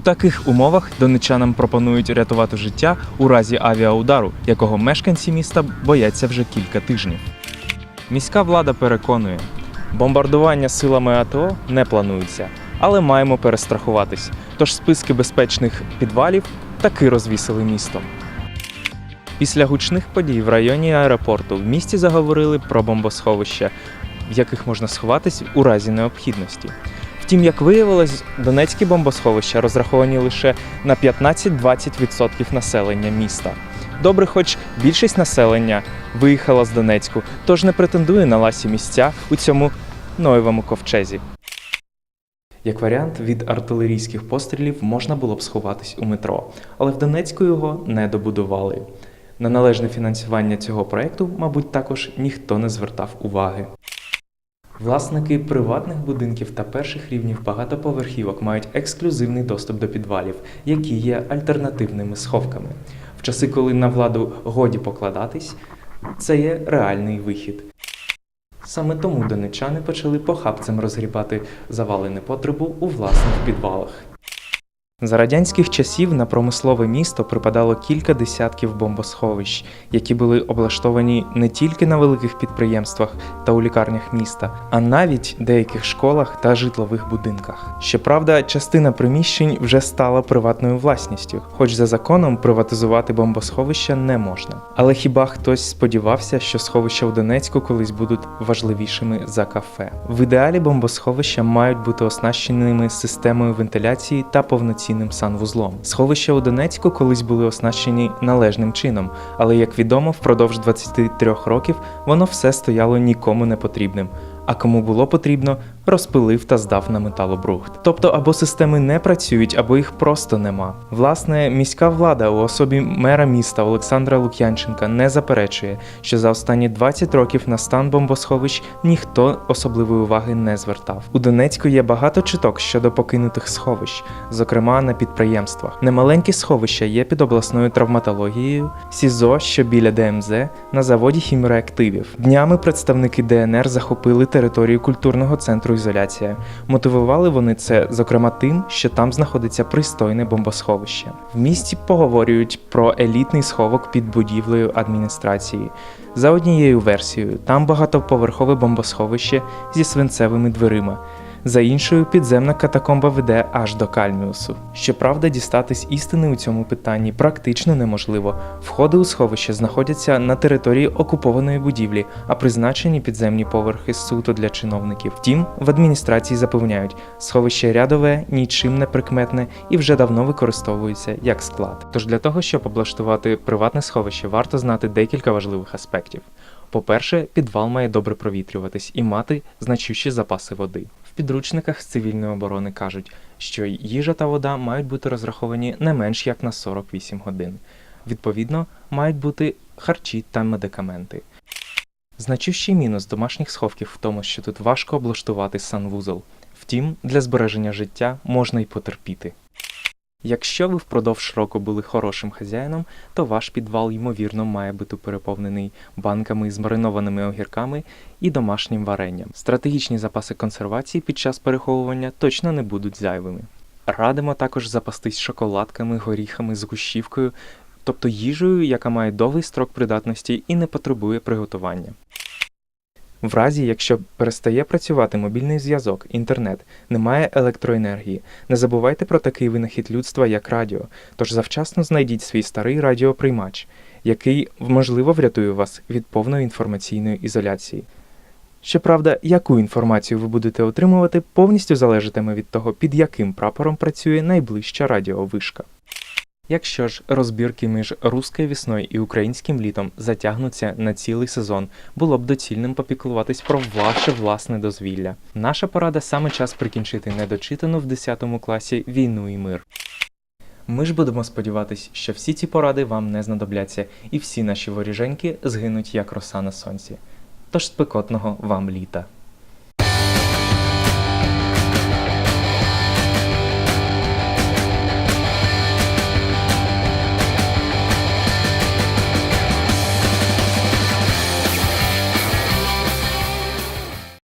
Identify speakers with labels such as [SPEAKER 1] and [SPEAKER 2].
[SPEAKER 1] таких умовах донечанам пропонують рятувати життя у разі авіаудару, якого мешканці міста бояться вже кілька тижнів. Міська влада переконує, бомбардування силами АТО не планується, але маємо перестрахуватись. Тож списки безпечних підвалів таки розвісили містом. Після гучних подій в районі аеропорту в місті заговорили про бомбосховища, в яких можна сховатись у разі необхідності. Втім, як виявилось, донецькі бомбосховища розраховані лише на 15-20% населення міста. Добре, хоч більшість населення виїхала з Донецьку, тож не претендує на ласі місця у цьому Ноєвому ковчезі. Як варіант, від артилерійських пострілів можна було б сховатись у метро, але в Донецьку його не добудували. На належне фінансування цього проекту, мабуть, також ніхто не звертав уваги. Власники приватних будинків та перших рівнів багатоповерхівок мають ексклюзивний доступ до підвалів, які є альтернативними сховками. В часи, коли на владу годі покладатись, це є реальний вихід. Саме тому донечани почали похабцем розгрібати завали непотребу у власних підвалах. За радянських часів на промислове місто припадало кілька десятків бомбосховищ, які були облаштовані не тільки на великих підприємствах та у лікарнях міста, а навіть деяких школах та житлових будинках. Щоправда, частина приміщень вже стала приватною власністю, хоч за законом приватизувати бомбосховища не можна. Але хіба хтось сподівався, що сховища у Донецьку колись будуть важливішими за кафе? В ідеалі бомбосховища мають бути оснащеними системою вентиляції та повноцінним санвузлом. Сховища у Донецьку колись були оснащені належним чином, але як відомо, впродовж 23 років воно все стояло нікому не потрібним. А кому було потрібно, розпилив та здав на металобрухт. Тобто або системи не працюють, або їх просто нема. Власне, міська влада у особі мера міста Олександра Лук'янченка не заперечує, що за останні 20 років на стан бомбосховищ ніхто особливої уваги не звертав. У Донецьку є багато чуток щодо покинутих сховищ, зокрема на підприємствах. Немаленькі сховища є під обласною травматологією, СІЗО, що біля ДМЗ, на заводі хімреактивів. Днями представники ДНР захопили територію культурного центру ізоляція. Мотивували вони це, зокрема, тим, що там знаходиться пристойне бомбосховище. В місті поговорюють про елітний сховок під будівлею адміністрації. За однією версією, там багатоповерхове бомбосховище зі свинцевими дверима. За іншою, підземна катакомба веде аж до Кальміусу. Щоправда, дістатись істини у цьому питанні практично неможливо. Входи у сховище знаходяться на території окупованої будівлі, а призначені підземні поверхи суто для чиновників. Втім, в адміністрації запевняють, сховище рядове, нічим не прикметне і вже давно використовується як склад. Тож для того, щоб облаштувати приватне сховище, варто знати декілька важливих аспектів. По-перше, підвал має добре провітрюватись і мати значущі запаси води. В підручниках з цивільної оборони кажуть, що їжа та вода мають бути розраховані не менш як на 48 годин. Відповідно, мають бути харчі та медикаменти. Значущий мінус домашніх сховків в тому, що тут важко облаштувати санвузол. Втім, для збереження життя можна й потерпіти. Якщо ви впродовж року були хорошим хазяїном, то ваш підвал, ймовірно, має бути переповнений банками з маринованими огірками і домашнім варенням. Стратегічні запаси консервації під час переховування точно не будуть зайвими. Радимо також запастись шоколадками, горіхами, згущівкою, тобто їжею, яка має довгий строк придатності і не потребує приготування. В разі, якщо перестає працювати мобільний зв'язок, інтернет, немає електроенергії, не забувайте про такий винахід людства, як радіо, тож завчасно знайдіть свій старий радіоприймач, який, можливо, врятує вас від повної інформаційної ізоляції. Щоправда, яку інформацію ви будете отримувати, повністю залежатиме від того, під яким прапором працює найближча радіовишка. Якщо ж розбірки між руською весною і українським літом затягнуться на цілий сезон, було б доцільним попіклуватись про ваше власне дозвілля. Наша порада саме час прикінчити недочитану в 10 класі війну і мир. Ми ж будемо сподіватись, що всі ці поради вам не знадобляться, і всі наші воріженьки згинуть як роса на сонці. Тож спекотного вам літа!